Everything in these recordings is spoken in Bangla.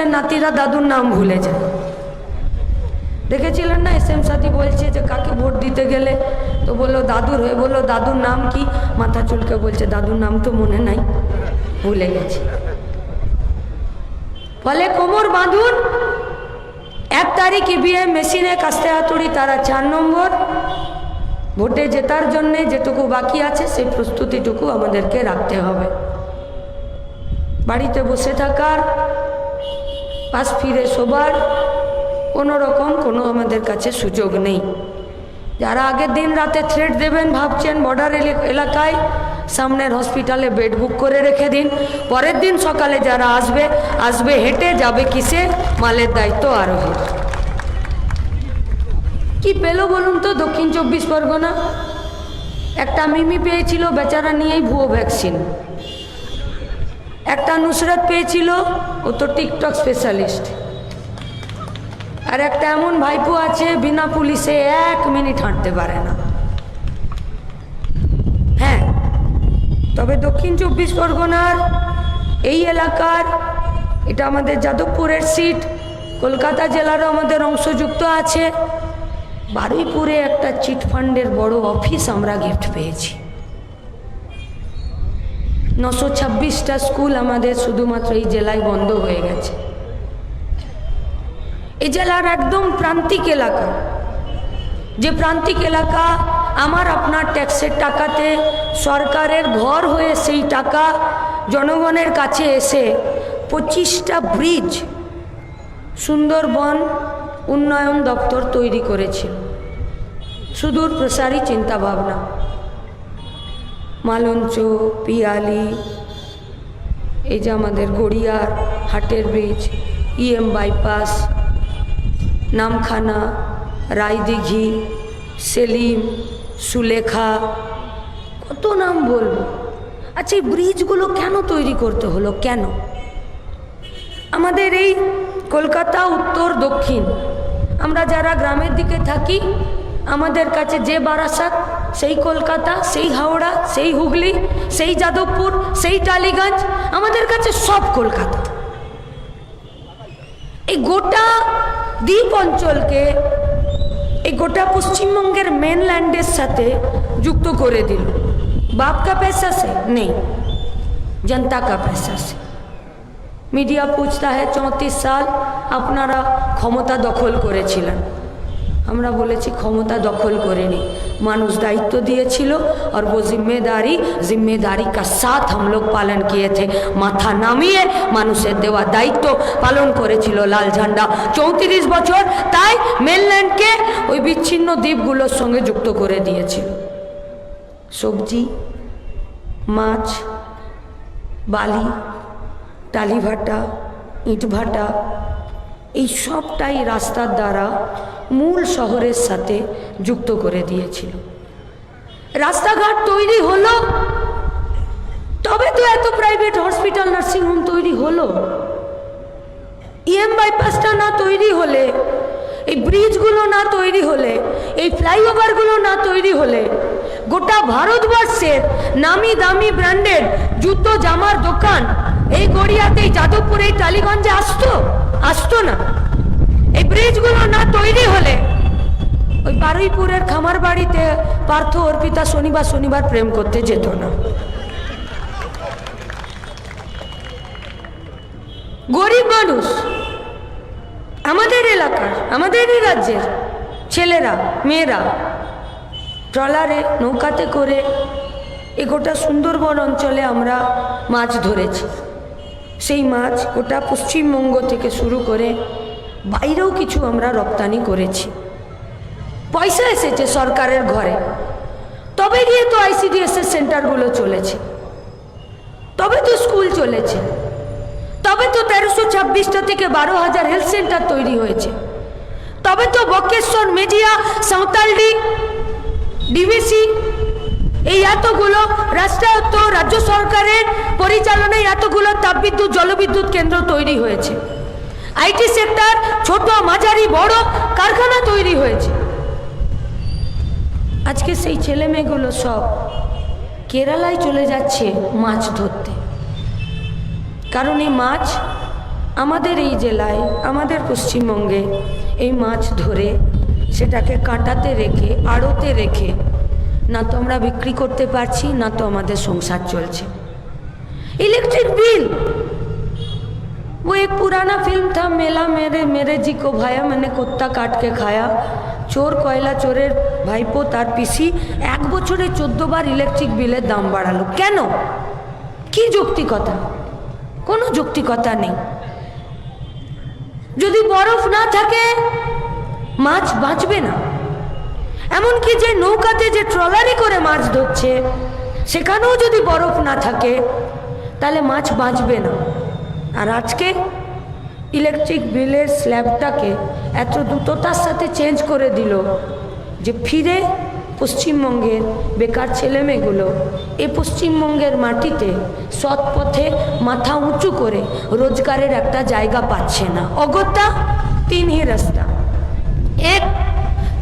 ছেলে নাতিরা দাদুর নাম ভুলে যায়। দেখেছিলেন না এস এম সাথী বলছে যে, কাকে ভোট দিতে গেলে? তো বলল, দাদুর হয়ে বলল, দাদুর নাম কি? মাথা চুলকে বলছে, দাদুর নাম তো মনে নাই, ভুলে গেছে। ফলে কোমর বাঁধুন, এক তারিখ ইভিএম মেশিনে কাস্তে হাতুড়ি, তারা চার নম্বর। ভোটে জেতার জন্যে যেটুকু বাকি আছে, সেই প্রস্তুতিটুকু আমাদেরকে রাখতে হবে। বাড়িতে বসে থাকার পাশ ফিরে শোবার কোনো রকম কোনো আমাদের কাছে সুযোগ নেই। যারা আগের দিন রাতে থ্রেড দেবেন ভাবছেন বর্ডার এলাকায়, সামনের হসপিটালে বেড বুক করে রেখে দিন। পরের দিন সকালে যারা আসবে আসবে হেঁটে যাবে কিসে? মালের দায়িত্ব আরোহী। কি পেল বলুন তো দক্ষিণ চব্বিশ পরগনা? একটা মিমি পেয়েছিল, বেচারা নিয়েই ভুয়ো ভ্যাকসিন একটা নুসরত পেয়েছিল, ও তো টিকটক স্পেশালিস্ট আর একটা এমন ভাইপো আছে, বিনা পুলিশে এক মিনিট হাঁটতে পারে না। হ্যাঁ তবে দক্ষিণ চব্বিশ পরগনার এই এলাকার, এটা আমাদের যাদবপুরের সিট কলকাতা জেলারও আমাদের অংশযুক্ত আছে। বারুইপুরে একটা চিটফান্ডের বড় অফিস আমরা গিফট পেয়েছি। নশো ছাব্বিশটা স্কুল আমাদের শুধুমাত্র এই জেলায় বন্ধ হয়ে গেছে। এ জেলার একদম প্রান্তিক এলাকা। যে প্রান্তিক এলাকা, আমার আপনার ট্যাক্সের টাকাতে সরকারের ঘর হয়ে সেই টাকা জনগণের কাছে এসে পঁচিশটা ব্রিজ, সুন্দরবন উন্নয়ন দপ্তর তৈরি করেছিল। সুদূর প্রসারী চিন্তাভাবনা। মালঞ্চ, পিয়ালি, এই যে আমাদের গড়িয়ার, হাটের bridge EM bypass Namkhana Raidighi Selim, Sulekha, কত নাম বলব? আচ্ছা এই ব্রিজগুলো কেন তৈরি করতে হলো? কেন? আমাদের এই কলকাতা, উত্তর, দক্ষিণ, আমরা যারা গ্রামের দিকে থাকি আমাদের কাছে যে বারাসাত সেই কলকাতা সেই হাওড়া সেই হুগলি সেই যাদবপুর সেই টালিগঞ্জ আমাদের কাছে সব কলকাতা এই গোটা দ্বীপ অঞ্চলকে এই গোটা পশ্চিমবঙ্গের মেনল্যান্ডের সাথে যুক্ত করে দিল বাপ কা पैसा से नहीं जनता का पैसा से মিডিয়া পুছতা হ্যাঁ চৌত্রিশ সাল আপনারা ক্ষমতা দখল করেছিলেন আমরা বলেছি ক্ষমতা দখল করেনি মানুষ দায়িত্ব দিয়েছিল আর वो जिम्मेदारी जिम्मेदारी का साथ हम लोग पालन किए थे মাথা নামিয়ে মানুষের দেওয়া দায়িত্ব পালন করেছিল লাল ঝান্ডা চৌত্রিশ বছর তাই মেনল্যান্ডকে ওই বিচ্ছিন্ন দ্বীপগুলোর সঙ্গে যুক্ত করে দিয়েছিল সবজি মাছ বালি টালিভাটা ইটভাটা এই সবটাই রাস্তার দ্বারা মূল শহরের সাথে যুক্ত করে দিয়েছিল। রাস্তাঘাট তৈরি হলো। তবে তো এত প্রাইভেট হসপিটাল নার্সিংহোম তৈরি হলো। ইএম বাইপাসটা না তৈরি হলে, এই ব্রিজগুলো না তৈরি হলে, এই ফ্লাইওভারগুলো না তৈরি হলে, গোটা ভারতবর্ষের নামি দামি ব্র্যান্ডের জুতো, জামার দোকান এই গড়িয়াতে যাদবপুরে, এই টালিগঞ্জে আসতো? আসতো না। এই ব্রিজগুলো না তৈরি হলে ওই বারুইপুরের খামার বাড়িতে পার্থ অর্পিতা শনিবার শনিবার প্রেম করতে যেত না। গরিব মানুষ, আমাদের এলাকার আমাদেরই রাজ্যের ছেলেরা, মেয়েরা, ট্রলারে নৌকাতে করে এ গোটা সুন্দরবন অঞ্চলে আমরা মাছ ধরেছি। সেই মাছ গোটা পশ্চিমবঙ্গ থেকে শুরু করে বাইরেও কিছু আমরা রপ্তানি করেছি। পয়সা এসেছে সরকারের ঘরে। তবে গিয়ে তো আইসিডিএসের সেন্টারগুলো চলেছে। তবে তো স্কুল চলেছে। তবে তো তেরোশো ছাব্বিশটা থেকে বারো হাজার হেলথ সেন্টার তৈরি হয়েছে। তবে তো বক্রেশ্বর, মেজিয়া, সাঁওতালডি, ডিভিসি, এই এতগুলো রাষ্ট্রায়ত্ত, রাজ্য সরকারের পরিচালনায় এতগুলো তাপবিদ্যুৎ, জলবিদ্যুৎ কেন্দ্র তৈরি হয়েছে। আইটি সেক্টর ছোট মাঝারি, বড় কারখানা তৈরি হয়েছে। আজকে সেই ছেলে মেয়েগুলো সব কেরালায় চলে যাচ্ছে মাছ ধরতে। কারণ এই মাছ আমাদের এই জেলায়, আমাদের পশ্চিমবঙ্গে এই মাছ ধরে সেটাকে কাটাতে রেখে, আড়তে রেখে না তো আমরা বিক্রি করতে পারছি, না তো আমাদের সংসার চলছে। ইলেকট্রিক বিল वो एक पुराना फिल्म था मेला मेरे मेरे जी को भाया मैंने कुत्ता काट के खाया চোর কয়লা চোরের ভাইপো তার পিসি এক বছরে চোদ্দ বার ইলেকট্রিক বিলের দাম বাড়ালো কেন কি যৌক্তিকতা কোনো যৌক্তিকতা নেই যদি বরফ না থাকে মাছ বাঁচবে না এমনকি যে নৌকাতে যে ট্রলারি করে মাছ ধরছে সেখানেও যদি বরফ না থাকে তাহলে মাছ বাঁচবে না আর আজকে ইলেকট্রিক বিলের স্ল্যাবটাকে এত দ্রুততার সাথে চেঞ্জ করে দিল যে ফিরে পশ্চিমবঙ্গের বেকার ছেলেমেয়েগুলো এ পশ্চিমবঙ্গের মাটিতে সৎ পথে মাথা উঁচু করে রোজগারের একটা জায়গা পাচ্ছে না অগত্যা তিন হি রাস্তা एक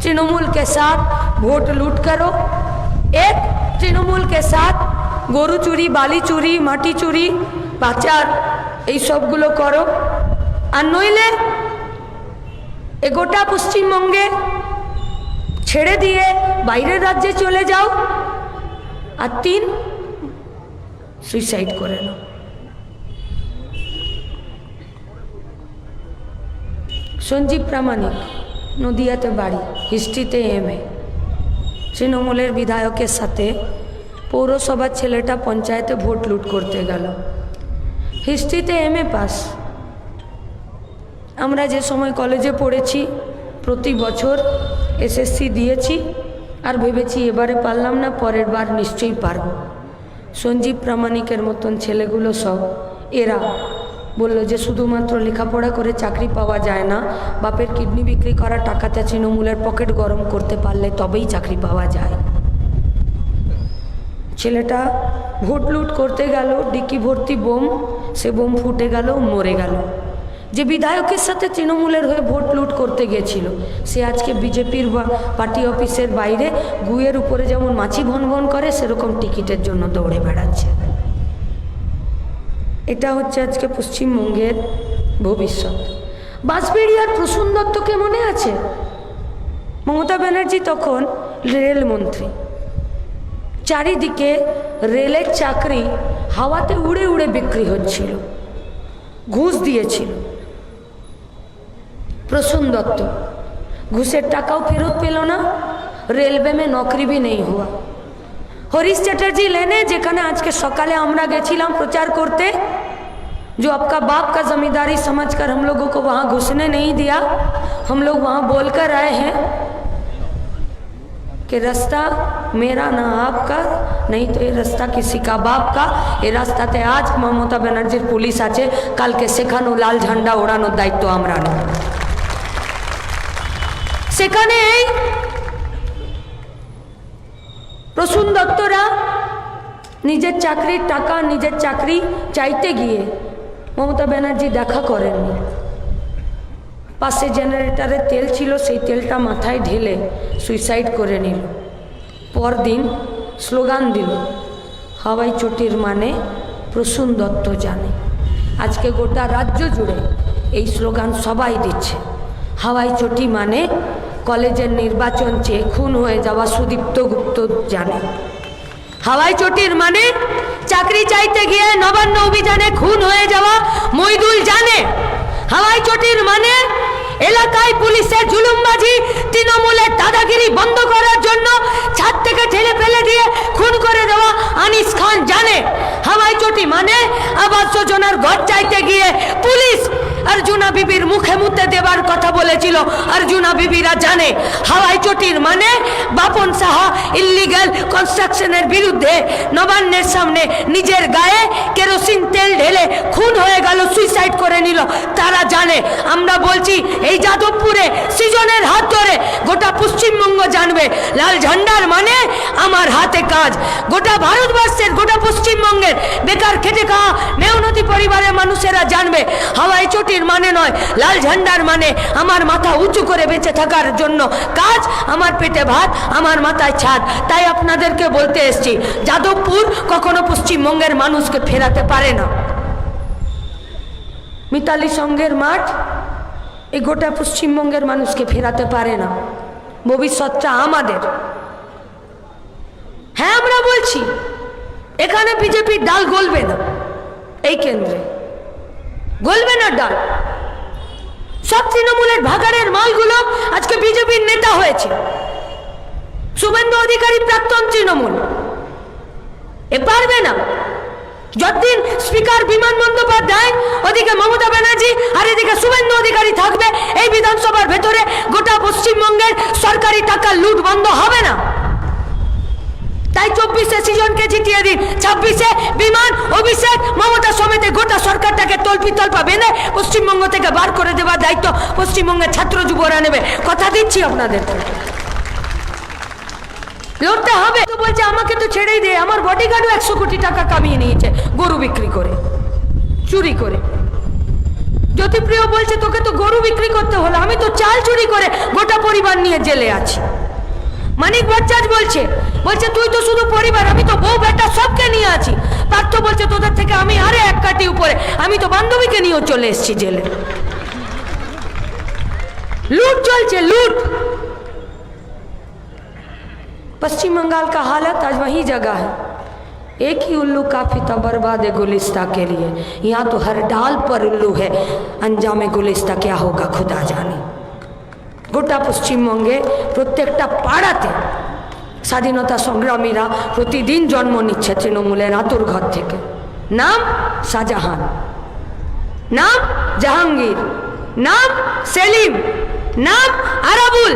तृणमूल के साथ वोट लूट करो एक তৃণমূল কে সাথ গরু চুরি বালি চুরি মাটি চুরি পাচার এই সবগুলো করো। আর নইলে এ গোটা পশ্চিমবঙ্গে ছেড়ে দিয়ে বাইরের রাজ্যে চলে যাও আর তিন সুইসাইড করে নাও। সঞ্জীব প্রামাণিক, নদিয়াতে বাড়ি, হিস্ট্রিতে এম এ। তৃণমূলের বিধায়কের সাথে পৌরসভার ছেলেটা পঞ্চায়েতে ভোট লুট করতে গেল। হিস্ট্রিতে এম এ পাস আমরা যে সময় কলেজে পড়েছি, প্রতি বছর এসএসসি দিয়েছি, আর ভেবেছি এবারে পারলাম না, পরের বার নিশ্চয়ই পারব। সঞ্জীব প্রামাণিকের মতন ছেলেগুলো সব, এরা বলল যে শুধুমাত্র লেখাপড়া করে চাকরি পাওয়া যায় না, বাপের কিডনি বিক্রি করা টাকাতে তৃণমূলের পকেট গরম করতে পারলে তবেই চাকরি পাওয়া যায়। ছেলেটা ভোট লুট করতে গেল, ডিকি ভর্তি বোম, সে বোম ফুটে গেল, মরে গেল। যে বিধায়কের সাথে তৃণমূলের হয়ে ভোট লুট করতে গেছিল, সে আজকে বিজেপির পার্টি অফিসের বাইরে গুয়ের উপরে যেমন মাছি ভন ভন করে, সেরকম টিকিটের জন্য দৌড়ে বেড়াচ্ছে। এটা হচ্ছে আজকে পশ্চিমবঙ্গের ভবিষ্যৎ। বাঁশবেড়িয়ার প্রসূন দত্তকে মনে আছে? মমতা ব্যানার্জি তখন রেলমন্ত্রী চারিদিকে রেলের চাকরি হাওয়াতে উড়ে উড়ে বিক্রি হচ্ছিল ঘুষ দিয়েছিল প্রসূন দত্ত ঘুষের টাকাও ফেরত পেল না রেলওয়ে মে নকরি भी नहीं हुआ हरीश चटर्जी लेने যেখানে আজকে সকালে আমরা গেছিলাম প্রচার করতে जो आपका बाप का जमींदारी समझकर हम लोगों को वहाँ घुसने नहीं दिया हम लोग वहाँ बोल कर आए हैं कि रास्ता मेरा ना आपका नहीं तो ये रास्ता किसी का बाप का এই রাস্তাতে আজ মমতা ব্যানার্জির পুলিশ আছে কালকে শেখানো লাল ঝান্ডা ওড়ানোর দায়িত্ব আমরা নেব সেখানে এই প্রসূন দত্তরা নিজের চাকরির টাকা নিজের চাকরি চাইতে গিয়ে মমতা ব্যানার্জি দেখা করেননি পাশে জেনারেটারে তেল ছিল, সেই তেলটা মাথায় ঢেলে সুইসাইড করে নিল। পরদিন স্লোগান দিল, হাওয়াই চটির মানে প্রসূন দত্ত জানে। আজকে গোটা রাজ্য জুড়ে এই স্লোগান সবাই দিচ্ছে, হাওয়াই চটি মানে কলেজের নির্বাচন চেয়ে খুন হয়ে যাওয়া সুদীপ্ত গুপ্ত জানে। হাওয়াই চটির মানে চাকরি চাইতে গিয়ে নবান্ন অভিযানে খুন হয়ে যাওয়া মইদুল জানে। হাওয়াই চটির মানে এলাকায় পুলিশের জুলুমবাজি, তৃণমূলের দাদাগিরি বন্ধ করার জন্য ছাদ থেকে ঠেলে ফেলে দিয়ে খুন করে দেওয়া আনিস খান জানে। হাওয়াই চটি মানে আবাস যোজনার ঘর চাইতে গিয়ে পুলিশ অর্জুনা বিবির মুখে মুতে দেবার কথা বলেছিল। অর্জুনা বিবিরা জানে, হাওয়াই চটির মানে বাপন সাহা ইল্লিগাল কনস্ট্রাকশনের বিরুদ্ধে নবান্নের সামনে নিজের গায়ে কেরোসিন তেল ঢেলে খুন হয়ে গেল সুইসাইড করে নিল। তারা জানে, আমরা বলছি এই যাদবপুরে সৃজনের হাত ধরে গোটা পশ্চিমবঙ্গ জানবে। লাল ঝান্ডার মানে আমার হাতে কাজ। গোটা ভারতবর্ষের, গোটা পশ্চিমবঙ্গের বেকার খেটে খাওয়া মেহনতি পরিবারের মানুষেরা জানবে, হাওয়াই চটির মানে নয়, লাল ঝান্ডার মানে আমার মাথা উঁচু করে বেঁচে থাকার জন্য। কাজ আমার পেটে ভাত, আমার মাথায় ছাদ। তাই আপনাদেরকে বলতে এসছি, যাদবপুর কখনো পশ্চিমবঙ্গের মানুষকে ফেরাতে পারে না। মিতালি সঙ্গের মাঠ, এই গোটা পশ্চিমবঙ্গের মানুষকে ফেরাতে পারে না। ভবিষ্যৎটা আমাদের। হ্যাঁ আমরা বলছি, এখানে বিজেপির ডাল গলবে না, এই কেন্দ্রে। গলবে না ডাল। সব তৃণমূলের ভাগাড়ের মালগুলো আজকে বিজেপির নেতা হয়েছে। শুভেন্দু অধিকারী প্রাক্তন তৃণমূল। এ পারবে না। যতদিন স্পিকার বিমান বন্দ্যোপাধ্যায়, ওদিকে মমতা ব্যানার্জি আর এদিকে শুভেন্দু অধিকারী থাকবে, এই বিধানসভার ভেতরে গোটা পশ্চিমবঙ্গের সরকারি টাকা লুট বন্ধ হবে না। তাই চব্বিশে সিজনকে জিতিয়ে দিন। ছাব্বিশে বিমান অভিষেক মমতা সমেতে গোটা সরকারটাকে তল্পি তল্পা বেঁধে পশ্চিমবঙ্গ থেকে বার করে দেওয়ার দায়িত্ব পশ্চিমবঙ্গের ছাত্র যুবরা নেবে। কথা দিচ্ছি আপনাদের। লড়তে হবে তো বলছে, আমাকে তো ছেড়েই দে। আমার বডিগার্ডও একশো কোটি টাকা কামিয়ে নিয়েছে গরু বিক্রি করে, চুরি করে। জ্যোতিপ্রিয় বলছে, তোকে তো গরু বিক্রি করতে হলো। আমি তো চাল চুরি করে গোটা পরিবার নিয়ে জেলে আছি। মানিক ভট্টাচ বলছে বলছে তুই তো শুধু পরিবার আমি তো বউ বেটা সবকে নিয়ে আছি পার্থ বলছে তোদের থেকে আমি আরে এক কাটি উপরে আমি তো বান্ধবীকে নিয়েও চলে এসছি জেলে लूट चलते लूट पश्चिम बंगाल का हालत आज वही जगह है एक ही उल्लू काफ़ी था बर्बाद है गुलिस्ता के लिए यहाँ तो हर डाल पर उल्लू है अंजाम गुलिस्ता क्या होगा खुदा जाने গোটা পশ্চিমবঙ্গে প্রত্যেকটা পাড়াতে স্বাধীনতা সংগ্রামীরা প্রতিদিন জন্ম নিচ্ছে তৃণমূলের আতুর ঘর থেকে। নাম শাহজাহান। নাম জাহাঙ্গীর। নাম সেলিম। নাম আরাবুল।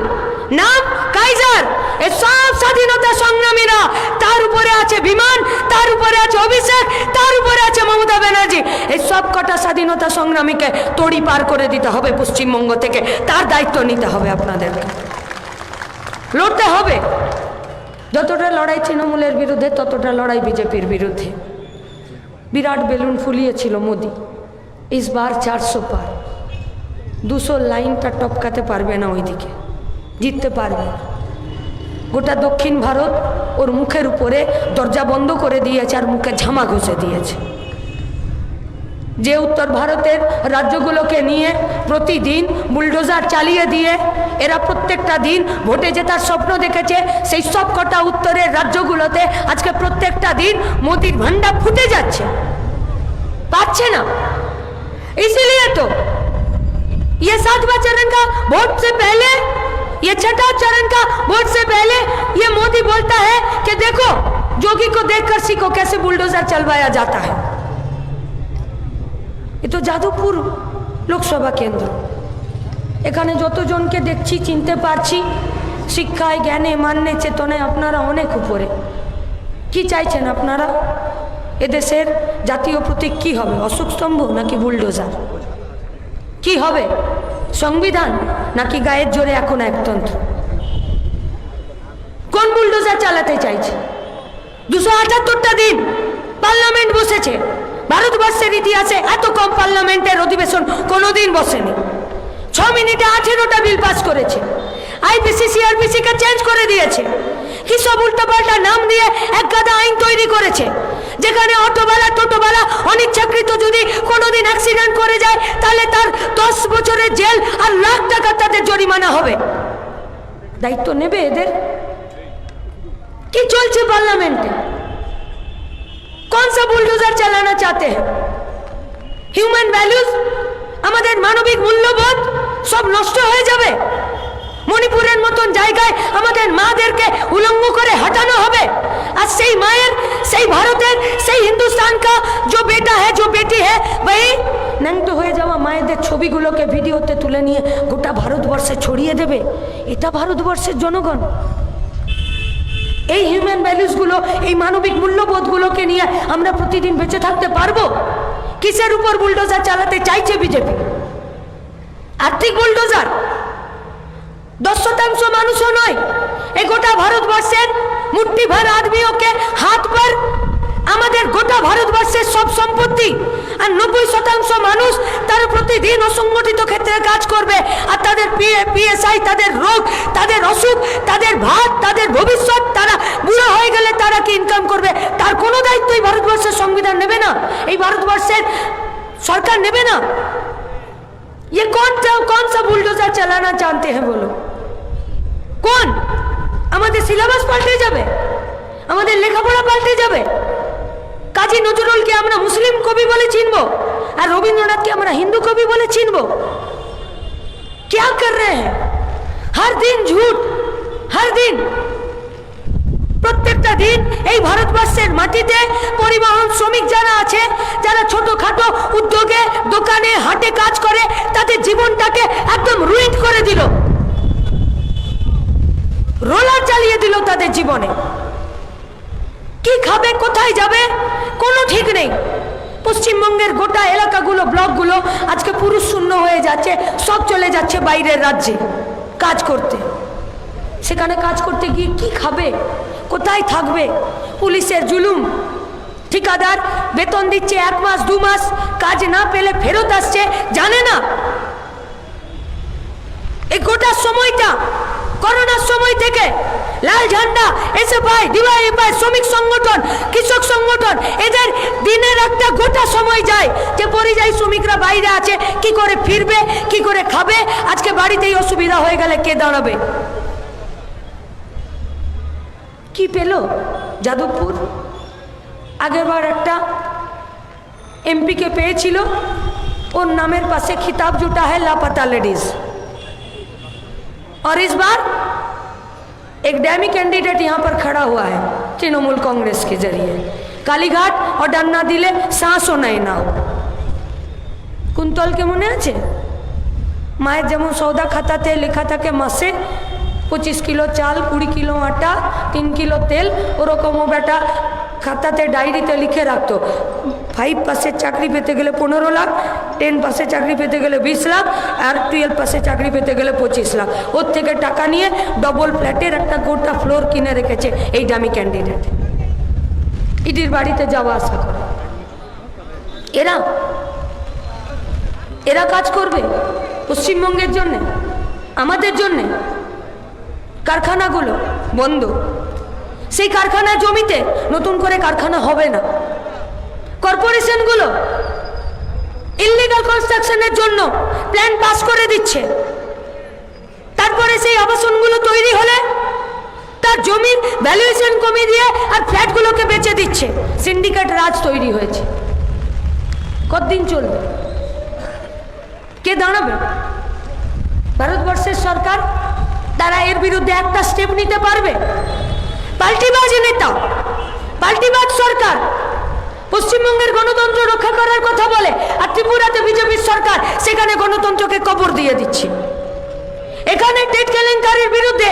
নাম কাইজার, এ সব স্বাধীনতা সংগ্রামীরা তার উপরে আছে বিমান, তার উপরে আছে অভিষেক, তার উপরে আছে মমতা ব্যানার্জি। এই সব কটা স্বাধীনতা সংগ্রামীকে তড়ি পার করে দিতে হবে পশ্চিমবঙ্গ থেকে। তার দায়িত্ব নিতে হবে আপনাদেরকে। লড়তে হবে। যতটা লড়াই তৃণমূলের বিরুদ্ধে, ততটা লড়াই বিজেপির বিরুদ্ধে। বিরাট বেলুন ফুলিয়েছিল মোদি। ইসবার চারশো পার। দুশো লাইনটা টপকাতে পারবে না ওইদিকে। জিততে পারবে না। গোটা দক্ষিণ ভারত ওর মুখের উপরে দরজা বন্ধ করে দিয়েছে আর মুখে ঝামা ঘষে দিয়েছে যে উত্তর ভারতের রাজ্যগুলোকে নিয়ে প্রতিদিন বুলডোজার চালিয়ে দিয়ে এরা প্রত্যেকটা দিন ভোটে জেতার স্বপ্ন দেখেছে সেই সব কটা উত্তরের রাজ্যগুলোতে আজকে প্রত্যেকটা দিন মোদির ভান্ডা ফুটে যাচ্ছে পাচ্ছে না इसीलिए तो ये सातवां चरण का वोट से पहले ये छठा चरण का वोट से पहले ये मोदी बोलता है कि देखो जोगी को देखकर सीखो कैसे बुलडोजर चलवाया जाता है এ তো যাদবপুর লোকসভা কেন্দ্র এখানে যতজনকে দেখছি চিনতে পারছি শিক্ষায় জ্ঞানে মান্যে চেতনায় আপনারা অনেক উপরে কি চাইছেন আপনারা এদেশের জাতীয় প্রতীক কি হবে অশোক স্তম্ভ নাকি বুলডোজার কি হবে সংবিধান নাকি গায়ের জোরে এখন একতন্ত্র? কোন বুলডোজার চালাতে চাইছে? দুশো আটাত্তরটা দিন পার্লামেন্ট বসেছে। ভারতবর্ষের ইতিহাসে এত কম পার্লামেন্টের অধিবেশন কোনোদিন বসেনি। ছ মিনিটে আঠেরোটা বিল পাস করেছে। আইপিসি, সিআরপিসি কে চেঞ্জ করে দিয়েছে। কি সব উল্টোপাল্টা নাম দিয়ে এক গাদা আইন তৈরি করেছে। যেখানে অটোবেলা, টোটোবেলা অনিচ্ছাকৃত যদি কোনোদিন অ্যাক্সিডেন্ট করে যায়, তাহলে তার দশ বছরের জেল আর লাখ টাকা তাদের জরিমানা হবে। দায়িত্ব নেবে এদের? কি চলছে পার্লামেন্টে? কোন সা বুলডোজার চালানা চাতে? হিউম্যান ভ্যালুজ আমাদের মানবিক মূল্যবোধ সব নষ্ট হয়ে যাবে? মণিপুরের মতন জায়গায় আমাদের মাদেরকে উলঙ্গ করে হটানো হবে। আর সেই মায়ের, সেই ভারতের, সেই হিন্দুস্তান কা যে বেটা হ্যায়, যে বেটি হ্যাঁ ভাই, ন্যাংটো হয়ে যাওয়া মায়েদের ছবিগুলোকে ভিডিওতে তুলে নিয়ে গোটা ভারতবর্ষে ছড়িয়ে দেবে। এটা ভারতবর্ষের জনগণ। এই হিউম্যান ভ্যালুসগুলো এই মানবিক মূল্যবোধগুলোকে নিয়ে আমরা প্রতিদিন বেঁচে থাকতে পারব? কিসের উপর বুলডোজার চালাতে চাইছে বিজেপি? আর্থিক বুলডোজার দশ শতাংশ মানুষও নয় এই গোটা ভারতবর্ষের মুঠি ভর আদমিওকে হাত পর আমাদের গোটা ভারতবর্ষের সব সম্পত্তি আর নব্বই শতাংশ মানুষ তারা প্রতিদিন অসংগঠিত ক্ষেত্রে কাজ করবে আর তাদের পিএসআই তাদের রোগ তাদের অসুখ তাদের ভাত তাদের ভবিষ্যৎ তারা বুড়ো হয়ে গেলে তারা কি ইনকাম করবে তার কোনো দায়িত্বই ভারতবর্ষের সংবিধান নেবে না এই ভারতবর্ষের সরকার নেবে না ये कौन कौन सा बुलडोजर चलाना जानते हैं बोलो কোন আমাদের সিলেবাস পাল্টে যাবে আমাদের লেখাপড়া পাল্টে যাবে কাজী নজরুলকে আমরা মুসলিম কবি বলে চিনব আর রবীন্দ্রনাথকে আমরা হিন্দু কবি বলে চিনব क्या कर रहे हैं हर दिन झूठ हर दिन প্রত্যেকটা দিন এই ভারতবর্ষের মাটিতে পরিবহন শ্রমিক যারা আছে যারা ছোটখাটো উদ্যোগে দোকানে হাটে কাজ করে তাদের জীবনটাকে একদম রুইন করে দিল রোলার চালিয়ে দিল তাদের জীবনে। কি খাবে, কোথায় যাবে, কোনো ঠিক নেই। পশ্চিমবঙ্গের গোটা এলাকাগুলো, ব্লকগুলো আজকে পুরুষ শূন্য হয়ে যাচ্ছে, সব চলে যাচ্ছে বাইরের রাজ্যে কাজ করতে। সেখানে কাজ করতে গিয়ে কি খাবে, কোথায় থাকবে? পুলিশের জুলুম। ঠিকাদার বেতন দিচ্ছে এক মাস, দু মাস, কাজ না পেলে ফেরত আসছে, জানে না। এই গোটা সময়টা, করোনার সময় থেকে লাল ঝান্ডা এসে পায় ডিওয়াই পায় শ্রমিক সংগঠন কৃষক সংগঠন এদের দিনের একটা গোটা সময় যায় যে পরিযায়ী শ্রমিকরা বাইরে আছে কি করে ফিরবে কি করে খাবে আজকে বাড়িতেই অসুবিধা হয়ে গেলে কে দাঁড়াবে কি পেল যাদবপুর আগেরবার একটা এমপিকে পেয়েছিল ওর নামের পাশে खिताब जुटा है लापता लेडीज और इस बार एक डैमी कैंडिडेट यहाँ पर खड़ा हुआ है तृणमूल कांग्रेस के जरिए কালীঘাট ও ডান্না দিলে শ্বাসও নেয় না ও। কুন্তলকে মনে আছে মায়ের যেমন সৌদা খাতাতে লেখা থাকে মাসে পঁচিশ কিলো চাল কুড়ি কিলো আটা তিন কিলো তেল ওরকমও বেটা খাতাতে ডায়েরিতে লিখে রাখতো ফাইভ পাসের চাকরি পেতে গেলে পনেরো লাখ টেন পাসে চাকরি পেতে গেলে বিশ লাখ আর টুয়েলভ পাসে চাকরি পেতে গেলে পঁচিশ লাখ ওর থেকে টাকা নিয়ে ডবল ফ্ল্যাটের একটা গোটা ফ্লোর কিনে রেখেছে এই দামি ক্যান্ডিডেট ইডির বাড়িতে যাওয়া আসা করে। এরা এরা কাজ করবে পশ্চিমবঙ্গের জন্যে, আমাদের জন্যে। কারখানাগুলো বন্ধ। সেই কারখানা জমিতে নতুন করে কারখানা হবে না। কর্পোরেশনগুলো ইলিগাল কনস্ট্রাকশনের জন্য প্ল্যান পাস করে দিচ্ছে। তারপরে সেই আবাসনগুলো তৈরি হলে তার জমির ভ্যালুয়েশন কমিয়ে দিয়ে আর ফ্ল্যাটগুলোকে বেচে দিচ্ছে। সিন্ডিকেট রাজ তৈরি হয়েছে। কতদিন চলবে? কে দাঁড়াবে? ভারতবর্ষের সরকার তারা এর বিরুদ্ধে একটা স্টেপ নিতে পারবে? পাল্টিবাজ নেতা, পাল্টিবাজ সরকার পশ্চিমবঙ্গের গণতন্ত্র রক্ষা করার কথা বলে, আর ত্রিপুরাতে বিজেপির সরকার, সেখানে গণতন্ত্রকে কবর দিয়ে দিচ্ছে। এখানে টেট কেলেঙ্কারির বিরুদ্ধে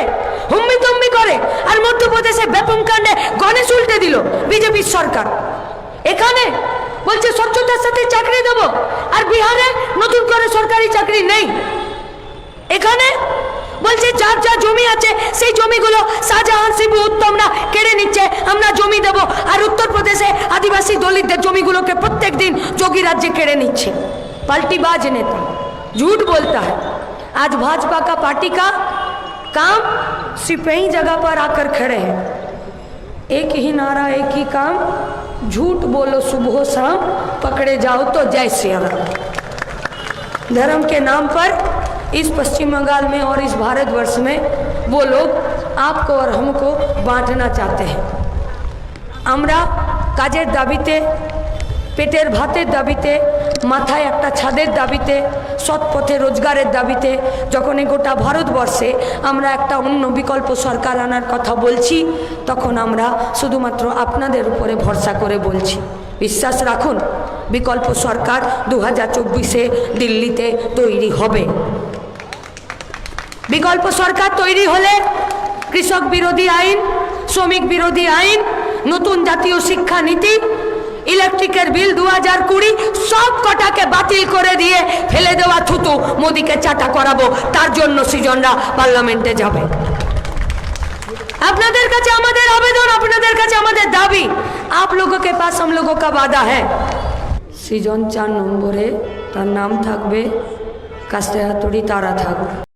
হুম্মি তুম্মি করে, আর মধ্যপ্রদেশে ব্যাপম কাণ্ডে গণেশ উল্টে দিল বিজেপির সরকার। এখানে বলছে, স্বচ্ছতার সাথে চাকরি দেব, আর বিহারে নতুন করে সরকারি চাকরি নেই। এখানে বলছে যার যা জমি আছে সেই জমিগুলো শাহজাহান শিবু উত্তমরা কেড়ে নিচ্ছে আমরা জমি দেব আর উত্তরপ্রদেশে আদিবাসী দলিতদের জমিগুলোকে প্রত্যেক দিন যোগী রাজ্যে কেড়ে নিচ্ছে पलटीबाज নেতা झूठ बोलता है आज भाजपा का पार्टी का काम सिपही जगह पर आकर खड़े हैं एक ही नारा एक ही काम झूठ बोलो सुबह शाम पकड़े जाओ तो जय श्री राम धर्म के नाम पर इस पश्चिम बंगाल में और इस भारतवर्ष में वो लोग आपको और हमको बांटना चाहते हैं আমরা কাজের দাবিতে পেটের ভাতের দাবিতে মাথায় একটা ছাদের দাবিতে সৎ পথে রোজগারের দাবিতে যখন এই গোটা ভারতবর্ষে আমরা একটা অন্য বিকল্প সরকার আনার কথা বলছি তখন আমরা শুধুমাত্র আপনাদের উপরে ভরসা করে বলছি বিশ্বাস রাখুন বিকল্প সরকার দু হাজার চব্বিশে দিল্লিতে তৈরি হবে বিকল্প সরকার তৈরি হলে কৃষক বিরোধী আইন, শ্রমিক বিরোধী আইন, নতুন জাতীয় শিক্ষা নীতি, ইলেকট্রিকের বিল দু হাজার কুড়ি, সব কটাকে বাতিল করে দিয়ে ফেলে দেওয়া থুতু মোদিকে চাটা করাবো। তার জন্য সৃজনরা পার্লামেন্টে যাবে। আপনাদের কাছে আমাদের আবেদন, আপনাদের কাছে আমাদের দাবি। আপ লোককে পাস হাম লোগো কা বাধা হ্যাঁ। সৃজন চার নম্বরে তার নাম থাকবে, কাস্তে হাতুড়ি তারা থাকবে